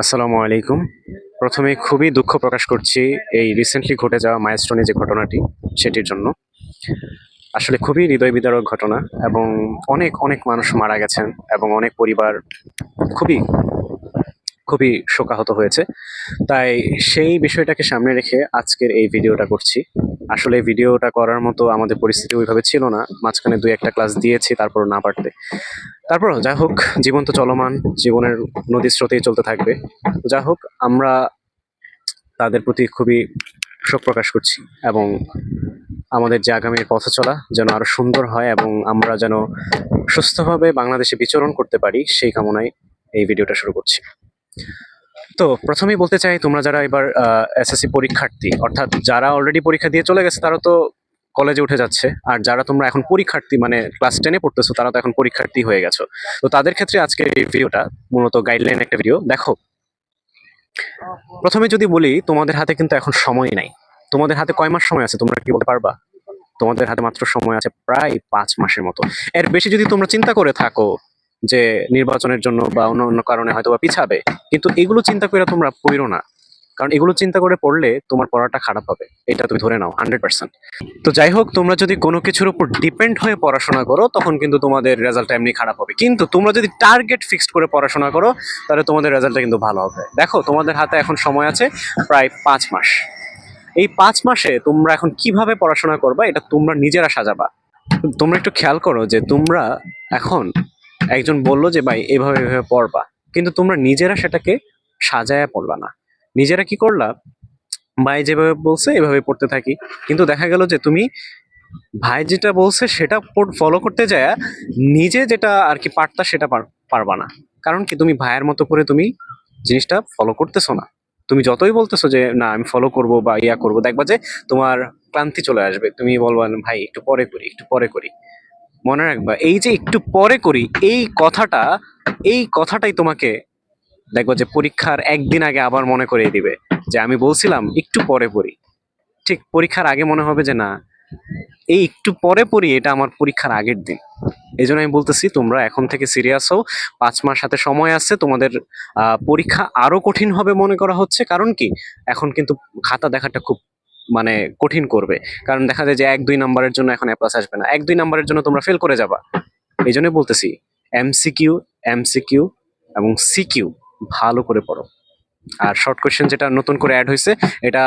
আসসালামু আলাইকুম। প্রথমে খুবই দুঃখ প্রকাশ করছি এই রিসেন্টলি ঘটে যাওয়া মাইলস্টোনে যে ঘটনাটি, সেটির জন্য। আসলে খুবই হৃদয় বিদারক ঘটনা এবং অনেক অনেক মানুষ মারা গেছেন এবং অনেক পরিবার খুবই খুবই শোকাহত হয়েছে। তাই সেই বিষয়টাকে সামনে রেখে আজকের এই ভিডিওটা করছি। আসলে ভিডিওটা করার মতো আমাদের পরিস্থিতি ওইভাবে ছিল না। মাঝখানে দুই একটা ক্লাস দিয়েছি তারপর না পারতে। তারপর যাই হোক, জীবন তো চলমান, জীবনের নদীর স্রোতেই চলতে থাকবে। যাই হোক, আমরা তাদের প্রতি খুবই শোক প্রকাশ করছি এবং আমাদের যে আগামীর পথ চলা যেন আরও সুন্দর হয় এবং আমরা যেন সুস্থভাবে বাংলাদেশে বিচরণ করতে পারি, সেই কামনায় এই ভিডিওটা শুরু করছি। তো প্রথমেই বলতে চাই, তোমরা যারা এবার এসএসসি পরীক্ষার্থী, অর্থাৎ যারা অলরেডি পরীক্ষা দিয়ে চলে গেছে, তারা তো কলেজে উঠে যাচ্ছে। আর যারা তোমরা এখন পরীক্ষার্থী মানে ক্লাস টেনে পড়তেছো, তারা তো এখন পরীক্ষার্থী হয়ে গেছো। তো তাদের ক্ষেত্রে আজকের এই ভিডিওটা মূলত গাইডলাইন একটা ভিডিও দেখো, প্রথমে যদি বলি, তোমাদের হাতে কিন্তু এখন সময় নাই। তোমাদের হাতে কয় মাস সময় আছে, তোমরা কি বলতে পারবা? তোমাদের হাতে মাত্র সময় আছে প্রায় পাঁচ মাসের মতো। এর বেশি যদি তোমরা চিন্তা করে থাকো যে নির্বাচনের জন্য বা অন্য অন্য কারণে হয়তো বা পিছাবে। কিন্তু এগুলো চিন্তা করে তোমরা পড়ো না। কারণ এগুলো চিন্তা করে পড়লে তোমার পড়াটা খারাপ হবে। এটা তুমি ধরে নাও হান্ড্রেড পার্সেন্ট তো যাই হোক, তোমরা যদি কোনো কিছুর উপর ডিপেন্ড হয়ে পড়াশোনা করো, তখন কিন্তু তোমাদের রেজাল্টটা এমনি খারাপ হবে। কিন্তু তোমরা যদি টার্গেট ফিক্সড করে পড়াশোনা করো, তাহলে তোমাদের রেজাল্টটা কিন্তু ভালো হবে। দেখো, তোমাদের হাতে এখন সময় আছে প্রায় পাঁচ মাস। এই পাঁচ মাসে তোমরা এখন কীভাবে পড়াশোনা করবা, এটা তোমরা নিজেরা সাজাবা। তোমরা একটু খেয়াল করো যে তোমরা এখন একজন বলল যে, ভাই, এভাবে এভাবে পড়বা। কিন্তু তোমরা নিজেরা সেটাকে সাজায়া পড়বা না। নিজেরা কি করলা? ভাই যেভাবে বলছে, এভাবে পড়তে থাকি। কিন্তু দেখা গেল যে, তুমি ভাই যেটা বলছে, সেটা ফলো করতে যায় নিজে যেটা আর কি পারতা, সেটা পার- পারবা না। কারণ কি, তুমি ভাইয়ের মতো করে তুমি জিনিসটা ফলো করতেছো না। তুমি যতই বলতেছো যে, না, আমি ফলো করব বা ইয়া করব, দেখবা যে, তোমার ক্লান্তি চলে আসবে। তুমি বলবা, ভাই, একটু পরে করি, একটু পরে করি। মনে রাখবা, এই যে একটু পরে করি, এই কথাটা, এই কথাটাই তোমাকে দেখব যে পরীক্ষার একদিন আগে আবার মনে করিয়ে দিবে, যে আমি বলছিলাম একটু পরে পড়ি। ঠিক পরীক্ষার আগে মনে হবে যে না, এই একটু পরে পড়ি, এটা আমার পরীক্ষার আগের দিন। এই জন্য আমি বলতেছি, তোমরা এখন থেকে সিরিয়াস হও, পাঁচ মাস হাতে সময় আছে, তোমাদের পরীক্ষা আরও কঠিন হবে মনে করা হচ্ছে। কারণ কি? এখন কিন্তু খাতা দেখাটা খুব মানে কঠিন করবে। কারণ দেখা যায় যে এক, দুই নাম্বারের জন্য এখন অ্যাপ্লাস আসবে না। এক, দুই নাম্বারের জন্য তোমরা ফেল করে যাবা। এই জন্যই বলতেছি এমসিকিউ এমসিকিউ এবং সিকিউ ভালো করে পড়ো। আর শর্ট কোয়েশ্চেন যেটা নতুন করে অ্যাড হয়েছে, এটা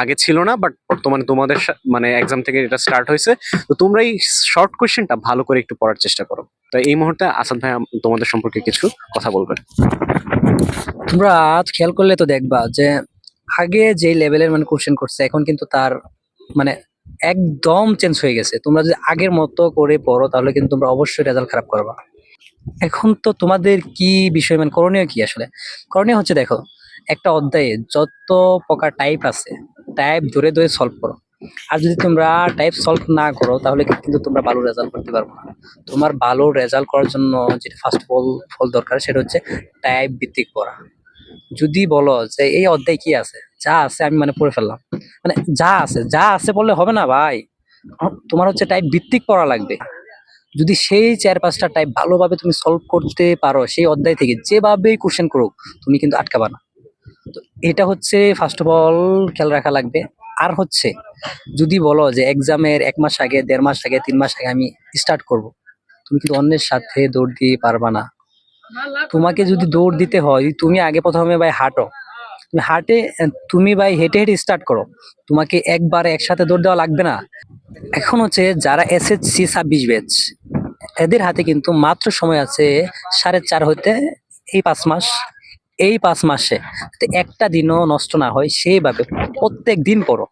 আগে ছিল না বাট বর্তমানে তোমাদের মানে এক্সাম থেকে এটা স্টার্ট হয়েছে। তো তোমরা এই শর্ট কোয়েশ্চেনটা ভালো করে একটু পড়ার চেষ্টা করো। তো এই মুহূর্তে আসাদ ভাই তোমাদের সম্পর্কে কিছু কথা বলবে তোমরা খেয়াল করলে তো দেখবা যে আগে যে লেভেলের মানে কোশ্চেন করছে, এখন কিন্তু তার মানে একদম চেঞ্জ হয়ে গেছে। তোমরা যদি আগের মতো করে পড়ো, তাহলে কিন্তু তোমরা অবশ্যই রেজাল্ট খারাপ করবা। এখন তো তোমাদের কি বিষয় মানে করণীয় কি আসলে? করণীয় হচ্ছে দেখো, একটা অধ্যায়ে যত প্রকার টাইপ আছে টাইপ ধরে ধরে সলভ করো। আর যদি তোমরা টাইপ সলভ না করো, তাহলে কিন্তু তোমরা ভালো রেজাল্ট করতে পারবে না। তোমার ভালো রেজাল্ট করার জন্য যেটা ফার্স্ট অফ অল ফল দরকার, সেটা হচ্ছে টাইপ ভিত্তিক পড়া। যদি বলো যে এই অধ্যায় কি আছে? যা আছে আমি মানে পড়ে ফেললাম। মানে যা আছে যা আছে বললে হবে না ভাই? তোমার হচ্ছে টাইপ ভিত্তিক পড়া লাগবে। যদি সেই চার পাঁচটা টাইপ ভালোভাবে তুমি সলভ করতে পারো সেই অধ্যায় থেকে, যেভাবেই কোশ্চেন করুক, তুমি কিন্তু আটকাবা না। তো এটা হচ্ছে ফার্স্ট অফ অল খেয়াল রাখা লাগবে। আর হচ্ছে, যদি বলো যে এক্সামের এক মাস আগে, দেড় মাস আগে, তিন মাস আগে আমি স্টার্ট করব, তুমি কিন্তু অন্যের সাথে দৌড় দিয়ে পারবা না। তোমাকে যদি দৌড় দিতে হয় তুমি আগে প্রথমে ভাই হাঁটো, তুমি হাঁটে, তুমি ভাই হেঁটে হেঁটে স্টার্ট করো। তোমাকে একবারে একসাথে দৌড় দেওয়া লাগবে না। এখন হচ্ছে যারা এস এসএসসি ছাব্বিশ ব্যাচ এদের হাতে কিন্তু মাত্র সময় আছে সাড়ে চার হইতে এই পাঁচ মাস, এই পাঁচ মাসে। একটা দিনও নষ্ট না হয়, সেইভাবে প্রত্যেক দিন পড়ো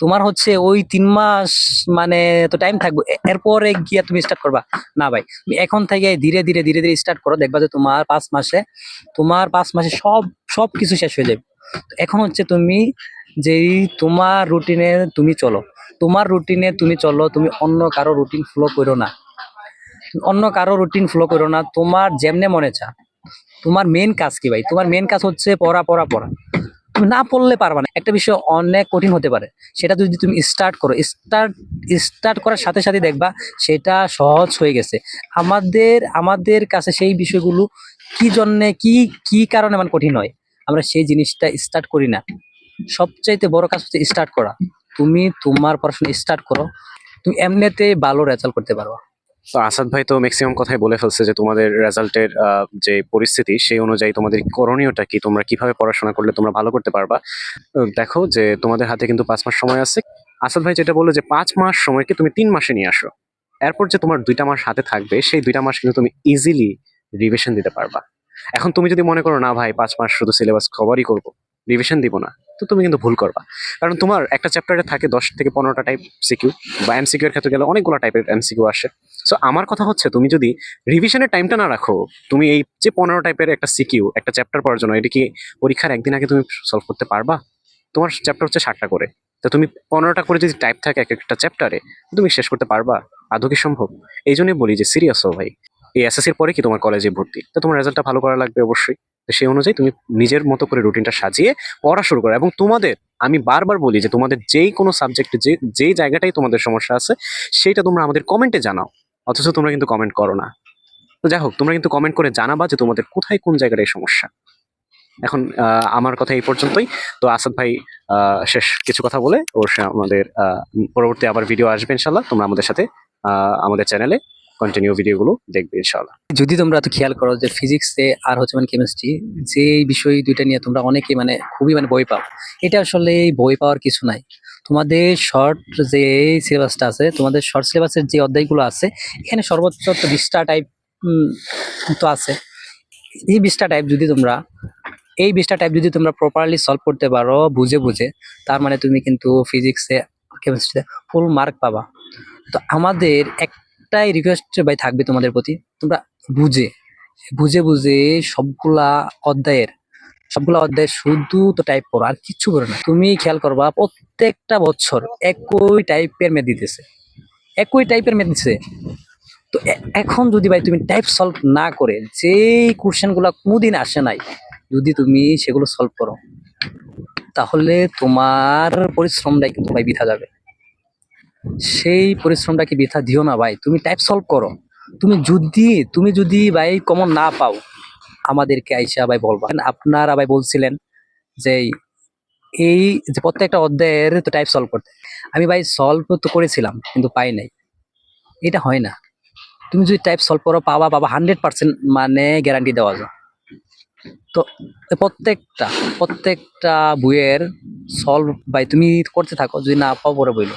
তোমার হচ্ছে ওই তিন মাস মানে তো টাইম থাকবে। এরপরে গিয়ে তুমি স্টার্ট করবা। না ভাই এখন থেকে ধীরে ধীরে ধীরে ধীরে স্টার্ট করো। দেখবা যে তোমার পাঁচ মাসে, তোমার পাঁচ মাসে সব সব কিছু শেষ হয়ে যাবে। এখন হচ্ছে তুমি যেই তোমার রুটিনে তুমি চলো। তোমার রুটিনে তুমি চলো, তুমি অন্য কারও রুটিন ফলো করো না। অন্য কারও রুটিন ফলো করো না। তোমার যেমনে মনে চা তোমার মেন কাজ কি ভাই? তোমার মেন কাজ হচ্ছে পড়া পড়া পড়া। না পড়লে পারবা না। একটা বিষয় অনেক কঠিন হতে পারে। সেটা যদি তুমি স্টার্ট করো স্টার্ট স্টার্ট করার সাথে সাথে দেখবা সেটা সহজ হয়ে গেছে। আমাদের আমাদের কাছে সেই বিষয়গুলো কি জন্যে, কি কি কারণে মানে কঠিন হয়? আমরা সেই জিনিসটা স্টার্ট করি না। সবচাইতে বড় কাজ হচ্ছে স্টার্ট করা। তুমি তোমার পড়াশোনা স্টার্ট করো। তুমি এমনিতে ভালো রেজাল্ট করতে পারো তো আসাদ ভাই তো ম্যাক্সিমাম কথাই বলে ফেলছে যে তোমাদের রেজাল্টের যে পরিস্থিতি, সেই অনুযায়ী তোমাদের করণীয়টা কি? তোমরা কীভাবে পড়াশোনা করলে তোমরা ভালো করতে পারবা? দেখো যে তোমাদের হাতে কিন্তু পাঁচ মাস সময় আছে। আসাদ ভাই যেটা বলল যে পাঁচ মাস সময়কে তুমি তিন মাসে নিয়ে আসো। এরপর যে তোমার দুইটা মাস হাতে থাকবে, সেই দুইটা মাস কিন্তু তুমি ইজিলি রিভিশন দিতে পারবা। এখন তুমি যদি মনে করো, না ভাই, পাঁচ মাস শুধু সিলেবাস কভারই করব রিভিশন দিব না। তো তুমি কিন্তু ভুল করবা। কারণ তোমার একটা চ্যাপ্টারে থাকে দশ থেকে পনেরোটা টাইপ সিকিউ বা এমসিকিউ এর ক্ষেত্রে গেলে অনেকগুলো টাইপের এমসিকিউ আসে। সো আমার কথা হচ্ছে তুমি যদি রিভিশনের টাইমটা না রাখো, তুমি এই যে পনেরো টাইপের একটা সিকিউ একটা চ্যাপ্টার পড়ার জন্য, এটা কি পরীক্ষার একদিন আগে তুমি সলভ করতে পারবা? তোমার চ্যাপ্টার হচ্ছে ষাটটা করে। তো তুমি পনেরোটা করে যদি টাইপ থাকে এক একটা চ্যাপ্টারে তুমি শেষ করতে পারবা? আদৌ কি সম্ভব? এই জন্যই বলি যে সিরিয়াস হো ভাই। এই এসএসসির পরে কি তোমার কলেজে ভর্তি? তো তোমার রেজাল্টটা ভালো করা লাগবে অবশ্যই। সেই অনুযায়ী তুমি নিজের মতো করে রুটিনটা সাজিয়ে পড়া শুরু করো। এবং তোমাদের, আমি বারবার বলি যে তোমাদের যেই কোনো সাবজেক্টে যে, যেই জায়গাটাই তোমাদের সমস্যা আছে, সেইটা তোমরা আমাদের কমেন্টে জানাও। অথচ তোমরা কিন্তু কমেন্ট করো না। তো যাই হোক, তোমরা কিন্তু কমেন্ট করে জানাবা যে তোমাদের কোথায় কোন জায়গাটায় সমস্যা। এখন আমার কথা এই পর্যন্তই। তো আসাদ ভাই শেষ কিছু কথা বলে অবশ্যই আমাদের পরবর্তী আবার ভিডিও আসবে ইনশাল্লাহ তোমরা আমাদের সাথে আমাদের চ্যানেলে কন্টিনিউ ভিডিওগুলো দেখবে ইনশাল্লাহ যদি তোমরা তো খেয়াল করো যে ফিজিক্সে আর হচ্ছে মানে কেমিস্ট্রি যে বিষয় দুইটা নিয়ে তোমরা অনেকে মানে খুবই মানে বই পাও, এটা আসলে বই পাওয়ার কিছু নাই। তোমাদের শর্ট যে সিলেবাসটা আছে, তোমাদের শর্ট সিলেবাসের যে অধ্যায়গুলো আছে, এখানে সর্বোচ্চ তো বিশটা টাইপ তো আছে। এই বিশটা টাইপ যদি তোমরা, এই বিশটা টাইপ যদি তোমরা প্রপারলি সলভ করতে পারো, বুঝে বুঝে, তার মানে তুমি কিন্তু ফিজিক্সে কেমিস্ট্রিতে ফুল মার্ক পাবা। তো আমাদের একটাই রিকোয়েস্ট ভাই থাকবে তোমাদের প্রতি, তোমরা বুঝে বুঝে বুঝে সবগুলা অধ্যায়ের, সবগুলা অধ্যায় শুধু তো টাইপ করো, আর কিচ্ছু করো না। তুমি খেয়াল করবা, প্রত্যেকটা বছর একই টাইপের মেয়ে দিতেছে। একই টাইপের মেয়ে দিতেছে। তো এখন যদি ভাই তুমি টাইপ সলভ না করে, যেই কোশ্চেনগুলো কোনোদিন আসে নাই, যদি তুমি সেগুলো সলভ করো, তাহলে তোমার পরিশ্রমটাই কিন্তু ভাই বৃথা যাবে। সেই পরিশ্রমটাকে বৃথা দিও না ভাই। তুমি টাইপ সলভ করো। তুমি যদি তুমি যদি ভাই কমন না পাও, আমাদেরকে আইসা ভাই বলবা। আপনারা ভাই বলছিলেন যে এই যে প্রত্যেকটা অধ্যায়ের তো টাইপ সলভ করতে। আমি ভাই সলভ তো করেছিলাম, কিন্তু পাই নাই। এটা হয় না। তুমি যদি টাইপ সলভ করো, পাবা পাবা হান্ড্রেড পার্সেন্ট মানে গ্যারান্টি দেওয়া যায়। তো প্রত্যেকটা প্রত্যেকটা বইয়ের সলভ ভাই তুমি করতে থাকো, যদি না পাও পরে বইলো।